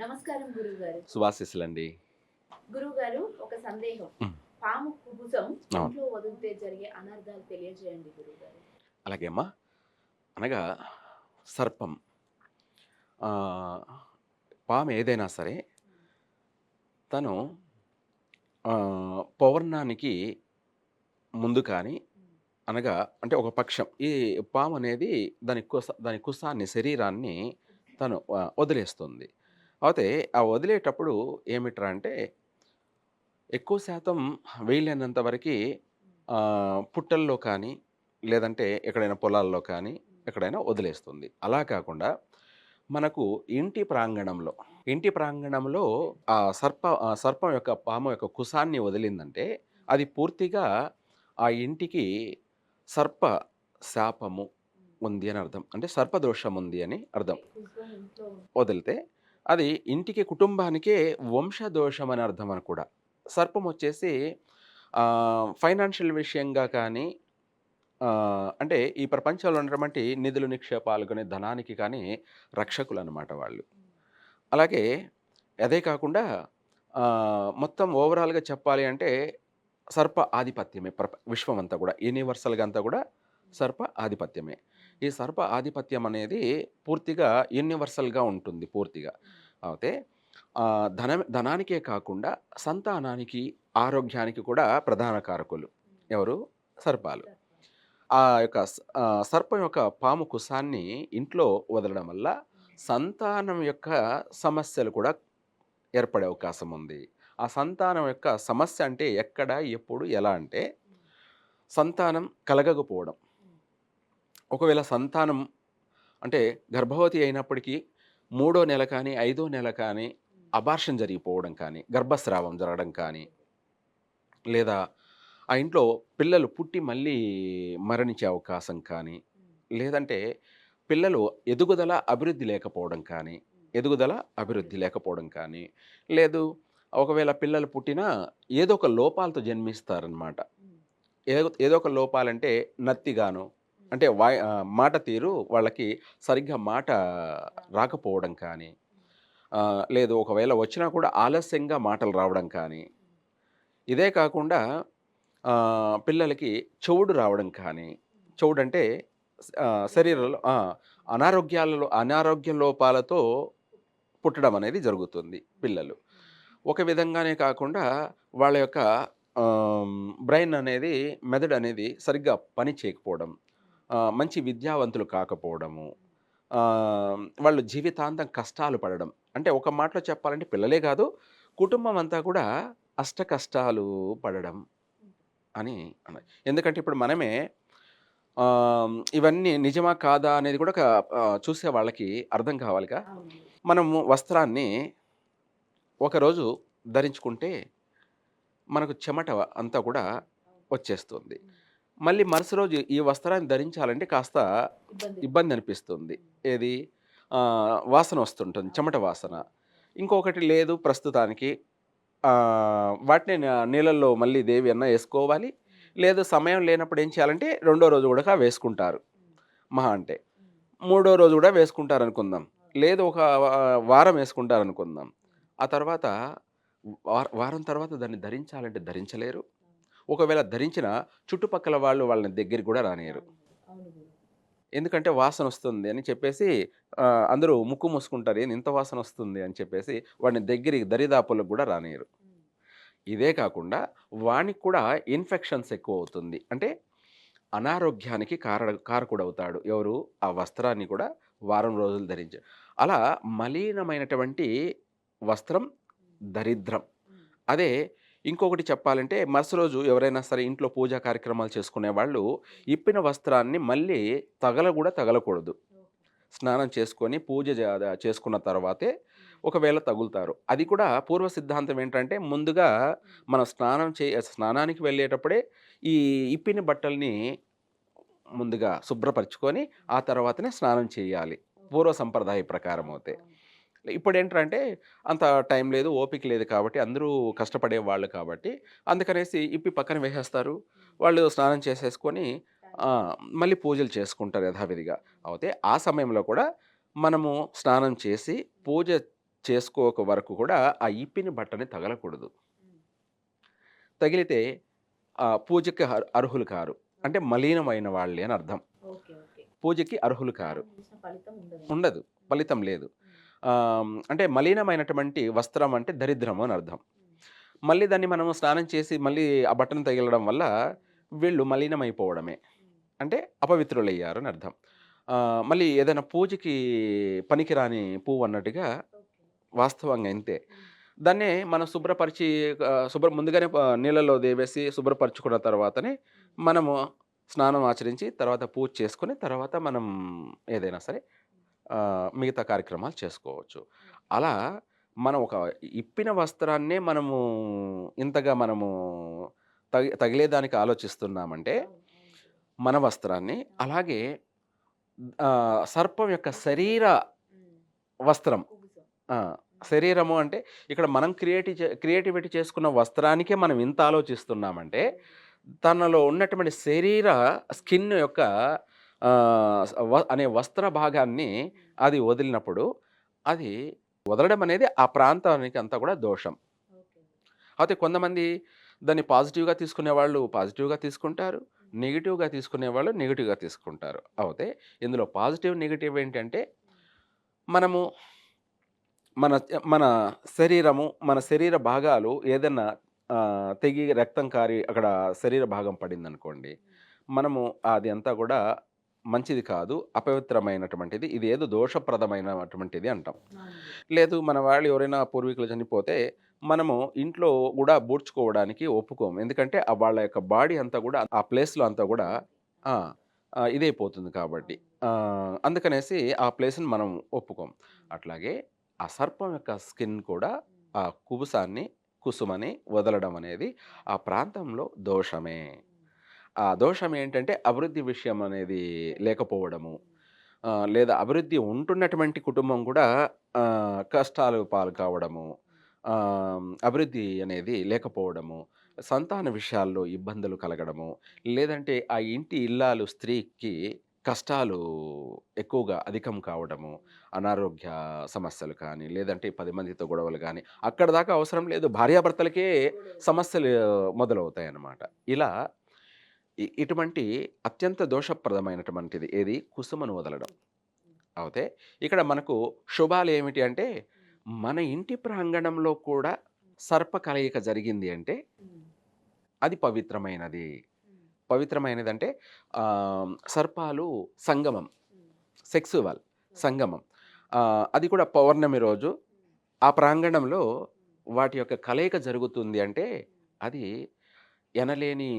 నమస్కారం గురువు గారు సుభాశిస్సులండి గురువు గారు ఒక సందేహం. పాము కుబుసం. ఇంట్లో వదిలితే జరిగే అనర్థాలు తెలియజేయండి గురువు గారు అలాగే అమ్మా. అనగా సర్పం. పాము ఏదైనా సరే తను పౌర్ణానికి ముందు కానీ అనగా అంటే ఒక పక్షం. ఈ పాము అనేది దాని కుస దాని కుసాన్ని శరీరాన్ని తను వదిలేస్తుంది. అయితే ఆ వదిలేటప్పుడు ఏమిట్రా అంటే ఎక్కువ శాతం వీలైనంత వరకు పుట్టల్లో కానీ లేదంటే ఎక్కడైనా పొలాల్లో కానీ ఎక్కడైనా వదిలేస్తుంది. అలా కాకుండా మనకు ఇంటి ప్రాంగణంలో ఇంటి ప్రాంగణంలో ఆ సర్ప సర్పం యొక్క పాము యొక్క కుసాన్ని వదిలిందంటే అది పూర్తిగా ఆ ఇంటికి సర్ప శాపము ఉంది అని అర్థం. అంటే సర్పదోషం ఉంది అని అర్థం. వదిలితే అది ఇంటికి కుటుంబానికే వంశదోషం అని అర్థం అని కూడా. సర్పం వచ్చేసి ఫైనాన్షియల్ విషయంగా కానీ అంటే ఈ ప్రపంచంలో ఉన్నటువంటి నిధులు నిక్షేపాలు కానీ ధనానికి కానీ రక్షకులు అనమాట వాళ్ళు. అలాగే అదే కాకుండా మొత్తం ఓవరాల్గా చెప్పాలి అంటే సర్ప ఆధిపత్యమే ప్రప విశ్వం అంతా కూడా యూనివర్సల్గా అంతా కూడా సర్ప ఆధిపత్యమే. ఈ సర్ప ఆధిపత్యం అనేది పూర్తిగా యూనివర్సల్గా ఉంటుంది పూర్తిగా. అయితే ధన ధనానికే కాకుండా సంతానానికి ఆరోగ్యానికి కూడా ప్రధాన కారకులు. ఎవరు? సర్పాలు. ఆ యొక్క సర్పం యొక్క పాము కుసాన్ని ఇంట్లో వదలడం వల్ల సంతానం యొక్క సమస్యలు కూడా ఏర్పడే అవకాశం ఉంది. ఆ సంతానం యొక్క సమస్య అంటే ఎక్కడ ఎప్పుడు ఎలా అంటే సంతానం కలగకపోవడం. ఒకవేళ సంతానం అంటే గర్భవతి అయినప్పటికీ మూడో నెల కానీ ఐదో నెల కానీ అబార్షన్ జరిగిపోవడం కానీ గర్భస్రావం జరగడం కానీ లేదా ఆ ఇంట్లో పిల్లలు పుట్టి మళ్ళీ మరణించే అవకాశం కానీ లేదంటే పిల్లలు ఎదుగుదల అభివృద్ధి లేకపోవడం కానీ ఎదుగుదల అభివృద్ధి లేకపోవడం కానీ లేదు ఒకవేళ పిల్లలు పుట్టినా ఏదో ఒక లోపాలతో జన్మిస్తారనమాట ఏదో ఏదో ఒక లోపాలంటే నత్తిగాను అంటే వాయ్ మాట తీరు వాళ్ళకి సరిగ్గా మాట రాకపోవడం కానీ లేదు ఒకవేళ వచ్చినా కూడా ఆలస్యంగా మాటలు రావడం కానీ ఇదే కాకుండా పిల్లలకి చెవుడు రావడం కానీ చెవుడు అంటే శరీరంలో అనారోగ్యాలలో అనారోగ్య లోపాలతో పుట్టడం అనేది జరుగుతుంది పిల్లలు. ఒక విధంగానే కాకుండా వాళ్ళ యొక్క బ్రెయిన్ అనేది మెదడు అనేది సరిగ్గా పని చేయకపోవడం మంచి విద్యావంతులు కాకపోవడము వాళ్ళు జీవితాంతం కష్టాలు పడడం. అంటే ఒక మాటలో చెప్పాలంటే పిల్లలే కాదు కుటుంబం అంతా కూడా అష్ట కష్టాలు పడడం అని అన్నది. ఎందుకంటే ఇప్పుడు మనమే ఇవన్నీ నిజమా కాదా అనేది కూడా చూసే వాళ్ళకి అర్థం కావాలిగా. మనము వస్త్రాన్ని ఒకరోజు ధరించుకుంటే మనకు చెమట అంతా కూడా వచ్చేస్తుంది. మళ్ళీ మరుసటి రోజు ఈ వస్త్రాన్ని ధరించాలంటే కాస్త ఇబ్బంది. అనిపిస్తుంది. ఏది? వాసన వస్తుంటుంది చెమట వాసన. ఇంకొకటి లేదు ప్రస్తుతానికి. వాటిని నీళ్ళల్లో మళ్ళీ దేవి అన్న వేసుకోవాలి. లేదు సమయం లేనప్పుడు ఏం చేయాలంటే రెండో రోజు కూడా వేసుకుంటారు. మహా అంటే. మూడో రోజు కూడా వేసుకుంటారు అనుకుందాం లేదు ఒక వారం వేసుకుంటారు అనుకుందాం ఆ తర్వాత వారం తర్వాత దాన్ని ధరించాలంటే ధరించలేరు. ఒకవేళ ధరించిన చుట్టుపక్కల వాళ్ళు వాళ్ళని దగ్గరికి కూడా రానియరు. ఎందుకంటే వాసన వస్తుంది అని చెప్పేసి అందరూ ముక్కు మూసుకుంటారు ఏంది ఇంత వాసన వస్తుంది? అని చెప్పేసి వాడిని దగ్గరికి దరిదాపులకు కూడా రానియరు. ఇదే కాకుండా వానికి కూడా ఇన్ఫెక్షన్స్ ఎక్కువ అవుతుంది. అంటే అనారోగ్యానికి కారణ కారకుడు అవుతాడు ఎవరు? ఆ వస్త్రాన్ని కూడా వారం రోజులు ధరించ. అలా మలినమైనటువంటి వస్త్రం దరిద్రం. అదే ఇంకొకటి చెప్పాలంటే మరుసటి రోజు ఎవరైనా సరే ఇంట్లో పూజా కార్యక్రమాలు చేసుకునే వాళ్ళు ఇప్పిన వస్త్రాన్ని మళ్ళీ తగల కూడా తగలకూడదు స్నానం చేసుకొని పూజ చేసుకున్న తర్వాతే ఒకవేళ తగులుతారు. అది కూడా పూర్వ సిద్ధాంతం ఏంటంటే ముందుగా మనం స్నానం చే స్నానానికి వెళ్ళేటప్పుడే ఈ ఇప్పిన బట్టల్ని ముందుగా శుభ్రపరచుకొని ఆ తర్వాతనే స్నానం చేయాలి. పూర్వ సంప్రదాయ ప్రకారం అయితే. ఇప్పుడు ఏంటంటే అంత టైం లేదు ఓపిక లేదు కాబట్టి అందరూ కష్టపడే వాళ్ళు కాబట్టి అందుకనేసి ఇప్పి పక్కన వేసేస్తారు. వాళ్ళు స్నానం చేసేసుకొని మళ్ళీ పూజలు చేసుకుంటారు యథావిధిగా. అయితే ఆ సమయంలో కూడా మనము స్నానం చేసి పూజ చేసుకోక వరకు కూడా ఆ ఇప్పిన బట్టని తగలకూడదు. తగిలితే పూజకి అర్- అర్హులు కారు. అంటే మలీనమైన వాళ్ళే అని అర్థం. పూజకి అర్హులు కారు. ఉండదు. ఫలితం లేదు. అంటే మలినమైనటువంటి వస్త్రం అంటే దరిద్రము అని అర్థం. మళ్ళీ దాన్ని మనం స్నానం చేసి మళ్ళీ ఆ బట్టను తగిలడం వల్ల వీళ్ళు మలినమైపోవడమే. అంటే అపవిత్రులయ్యారు అని అర్థం. మళ్ళీ ఏదైనా పూజకి పనికిరాని పువ్వు అన్నట్టుగా వాస్తవంగా అంతే దాన్నే మనం శుభ్రపరిచి శుభ్ర ముందుగానే నీళ్ళలో దేవేసి శుభ్రపరచుకున్న తర్వాతనే మనము స్నానం ఆచరించి తర్వాత పూజ చేసుకుని తర్వాత మనం ఏదైనా సరే మిగతా కార్యక్రమాలు చేసుకోవచ్చు. అలా మనం ఒక ఇప్పిన వస్త్రాన్నే మనము ఇంతగా మనము తగి తగిలేదానికి ఆలోచిస్తున్నామంటే మన వస్త్రాన్ని అలాగే సర్పం యొక్క శరీర వస్త్రం. శరీరము అంటే ఇక్కడ మనం క్రియేటి క్రియేటివిటీ చేసుకున్న వస్త్రానికే మనం ఇంత ఆలోచిస్తున్నామంటే తనలో ఉన్నటువంటి శరీర స్కిన్ యొక్క అనే వస్త్ర భాగాన్ని అది వదిలినప్పుడు అది వదలడం అనేది ఆ ప్రాంతానికి అంతా కూడా దోషం. అయితే కొంతమంది దాన్ని పాజిటివ్గా తీసుకునే వాళ్ళు పాజిటివ్గా తీసుకుంటారు నెగిటివ్గా తీసుకునే వాళ్ళు నెగిటివ్గా తీసుకుంటారు. అయితే ఇందులో పాజిటివ్ నెగిటివ్ ఏంటంటే మనము మన మన శరీరము మన శరీర భాగాలు ఏదైనా తెగి రక్తం కారి అక్కడ శరీర భాగం పడింది అనుకోండి మనము అది అంతా కూడా మంచిది కాదు అపవిత్రమైనటువంటిది ఇది ఏదో దోషప్రదమైనటువంటిది అంటాం. లేదు మన వాళ్ళు ఎవరైనా పూర్వీకులు చనిపోతే మనము ఇంట్లో కూడా బూడ్చుకోవడానికి ఒప్పుకోము. ఎందుకంటే ఆ వాళ్ళ యొక్క బాడీ అంతా కూడా ఆ ప్లేస్లో అంతా కూడా ఇదైపోతుంది కాబట్టి. అందుకనేసి ఆ ప్లేస్ని మనం ఒప్పుకోం అట్లాగే ఆ సర్పం యొక్క స్కిన్ కూడా ఆ కుబుసాన్ని కుసుమని వదలడం అనేది ఆ ప్రాంతంలో దోషమే. ఆ దోషం ఏంటంటే అభివృద్ధి విషయం అనేది లేకపోవడము. లేదా అభివృద్ధి ఉంటున్నటువంటి కుటుంబం కూడా ఆ, కష్టాలు పాలు కావడము ఆ, అభివృద్ధి అనేది లేకపోవడము సంతాన విషయాల్లో ఇబ్బందులు కలగడము లేదంటే ఆ ఇంటి ఇల్లాలు స్త్రీకి కష్టాలు ఎక్కువగా అధికం కావడము అనారోగ్య సమస్యలు కానీ లేదంటే పది మందితో గొడవలు కానీ అక్కడ దాకా అవసరం లేదు. భార్యాభర్తలకే సమస్యలు మొదలవుతాయి అన్నమాట ఇలా ఇటువంటి అత్యంత దోషప్రదమైనటువంటిది ఏది? కుసుమను వదలడం. అయితే ఇక్కడ మనకు శుభాలు ఏమిటి అంటే మన ఇంటి ప్రాంగణంలో కూడా సర్ప కలయిక జరిగింది అంటే అది పవిత్రమైనది. పవిత్రమైనది అంటే సర్పాలు సంగమం సెక్సువల్ సంగమం. అది కూడా పౌర్ణమి రోజు. ఆ ప్రాంగణంలో వాటి యొక్క కలయిక జరుగుతుంది అంటే అది ఎనలేని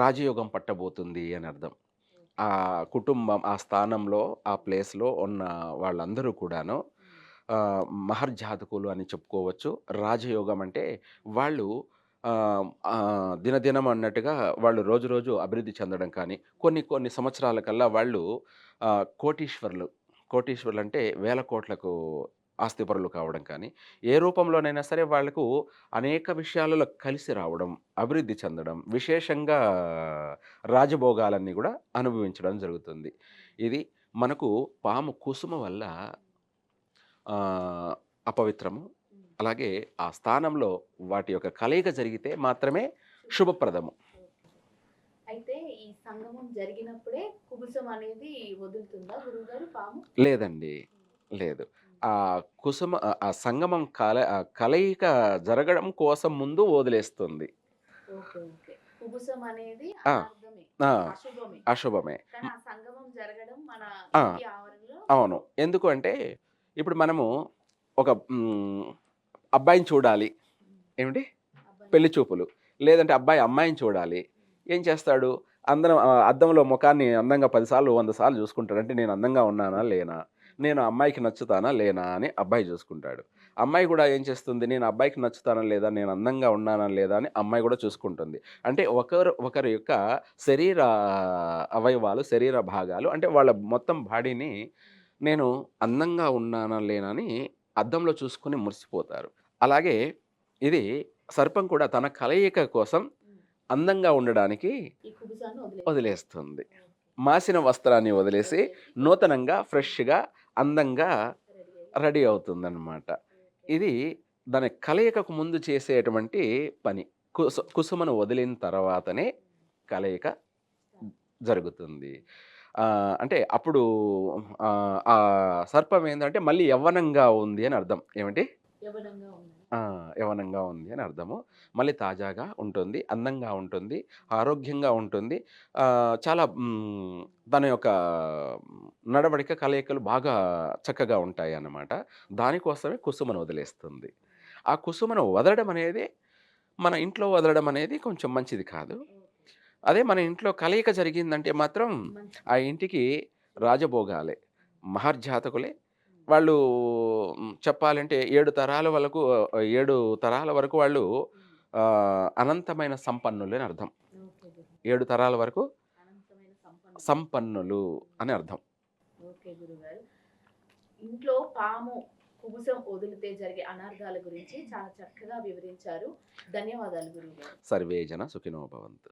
రాజయోగం పట్టబోతుంది అని అర్థం. ఆ కుటుంబం ఆ స్థానంలో ఆ ప్లేస్లో ఉన్న వాళ్ళందరూ కూడాను మహర్జాతకులు అని చెప్పుకోవచ్చు. రాజయోగం అంటే వాళ్ళు దినదినం అన్నట్టుగా వాళ్ళు రోజు రోజు అభివృద్ధి చెందడం కానీ కొన్ని కొన్ని సంవత్సరాల కల్లా వాళ్ళు కోటీశ్వర్లు కోటీశ్వర్లు. అంటే వేల కోట్లకు ఆస్తిపరులు కావడం కానీ ఏ రూపంలోనైనా సరే వాళ్ళకు అనేక విషయాలలో కలిసి రావడం అభివృద్ధి చెందడం విశేషంగా రాజభోగాలన్నీ కూడా అనుభవించడం జరుగుతుంది. ఇది మనకు పాము కుసుమ వల్ల అపవిత్రము అలాగే ఆ స్థానంలో వాటి యొక్క కలయిక జరిగితే మాత్రమే శుభప్రదము. అయితే ఈ సంగమం జరిగినప్పుడే కుబుసం అనేది వదులుతుందా గురువుగారు పాము? లేదండి. లేదు. ఆ కుసుమ ఆ- ఆ సంగమం కల ఆ కలయిక జరగడం కోసం ముందు వదిలేస్తుంది. Okay okay. కుబుసం అనేది ఆ. అనార్థమే ఆ, అశుభమే. అశుభమే. కానీ ఆ సంగమం జరగడం మన ఆ. ఇంటి ఆవరణలో అవును. ఎందుకు అంటే ఇప్పుడు మనము ఒక మ్, అబ్బాయిని చూడాలి. ఏమిటి? అబ్బాయి- పెళ్ళి చూపులు. లేదంటే అబ్బాయి అమ్మాయిని చూడాలి. ఏం చేస్తాడు? అందరం ఆ, అద్దంలో ముఖాన్ని అందంగా పదిసార్లు వంద సార్లు చూసుకుంటాడు. అంటే నేను అందంగా ఉన్నానా లేనా? నేను అమ్మాయికి నచ్చుతానా లేనా అని అబ్బాయి చూసుకుంటాడు. అమ్మాయి కూడా ఏం చేస్తుంది? నేను అబ్బాయికి నచ్చుతానా లేదా? నేను అందంగా ఉన్నానా లేదా? అని అమ్మాయి కూడా చూసుకుంటుంది. అంటే ఒకరు ఒకరి యొక్క శరీర అవయవాలు శరీర భాగాలు అంటే వాళ్ళ మొత్తం బాడీని నేను అందంగా ఉన్నానా లేనని అద్దంలో చూసుకుని మురిసిపోతారు. అలాగే ఇది సర్పం కూడా తన కలయిక కోసం. అందంగా ఉండడానికి వదిలేస్తుంది. మాసిన వస్త్రాన్ని వదిలేసి నూతనంగా ఫ్రెష్గా అందంగా రెడీ అవుతుందన్నమాట ఇది దాని కలయికకు ముందు చేసేటువంటి పని. కుసు కుసుమను వదిలిన తర్వాతనే కలయిక జరుగుతుంది. అంటే అప్పుడు ఆ సర్పం ఏందంటే మళ్ళీ యవ్వనంగా ఉంది అని అర్థం. ఏమిటి? యవ్వనంగా ఉంది. అని అర్థము. మళ్ళీ తాజాగా ఉంటుంది, అందంగా ఉంటుంది, ఆరోగ్యంగా ఉంటుంది. చాలా దాని యొక్క నడవడిక, కలయికలు బాగా చక్కగా ఉంటాయన్నమాట. దానికోసమే కుసుమను వదిలేస్తుంది. ఆ కుసుమను వదలడం అనేది మన ఇంట్లో వదలడం అనేది కొంచెం మంచిది కాదు. అదే మన ఇంట్లో కలయిక జరిగిందంటే మాత్రం. ఆ ఇంటికి రాజభోగాలే. మహర్జాతకులే. వాళ్ళు చెప్పాలంటే 7 తరాల వరకు 7 తరాల వరకు వాళ్ళు అనంతమైన సంపన్నులు అని అర్థం. 7 తరాల వరకు సంపన్నులు. అని అర్థం. ఇంట్లో పాము కుబుసం వదిలితే జరిగే అనర్థాల గురించి చాలా చక్కగా వివరించారు. ధన్యవాదాలు గురువుగారు. సర్వే జన సుఖినో భవంతు.